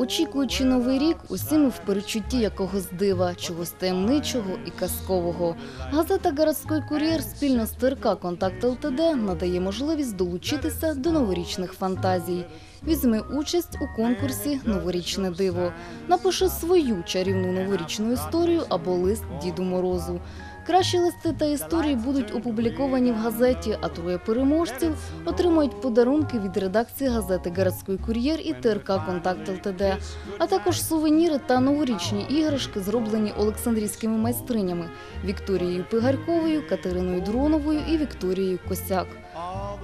Очікуючи новий рік, усі ми в перечутті якогось дива, чогось таємничого і казкового. Газета «Городський кур'єр» спільно з ТРК «Контакт ЛТД» надає можливість долучитися до новорічних фантазій. Візьми участь у конкурсі Новорічне диво. Напиши свою чарівну новорічну історію або лист Діду Морозу. Кращі листи та історії будуть опубліковані в газеті, а троє переможців отримають подарунки від редакції газети «Городський кур'єр» і ТРК «Контакт ЛТД», а також сувеніри та новорічні іграшки, зроблені Олександрійськими майстринями Вікторією Пигарьковою, Катериною Дроновою і Вікторією Косяк.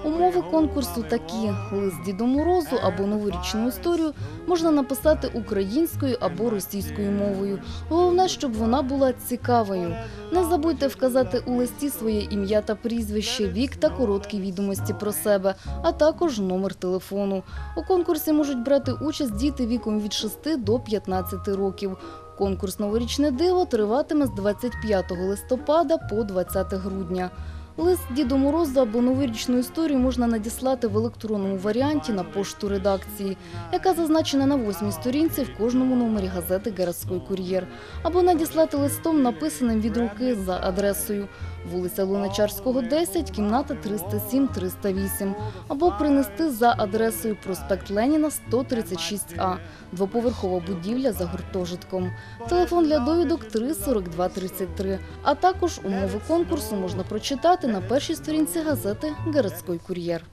Умови конкурсу такі: лист Діду Морозу або новорічну історію можна написати українською або російською мовою. Головне, щоб вона була цікавою. Не забудьте вказати у листі своє ім'я та прізвище, вік та короткі відомості про себе, а також номер телефону. У конкурсі можуть брати участь діти віком від 6 до 15 років. Конкурс Новорічне диво триватиме з 25 листопада по 20 грудня. Лист Діду Мороза або новорічну історію можна надіслати в електронному варіанті на пошту редакції, яка зазначена на восьмій сторінці в кожному номері газети «Городський кур'єр», або надіслати листом, написаним від руки за адресою вулиця Луначарського, 10, кімната 307-308, або принести за адресою проспект Леніна, 136А, двоповерхова будівля за гуртожитком. Телефон для довідок 3 42 33. А також умови конкурсу можна прочитати на першій сторінці газети «Городський кур'єр».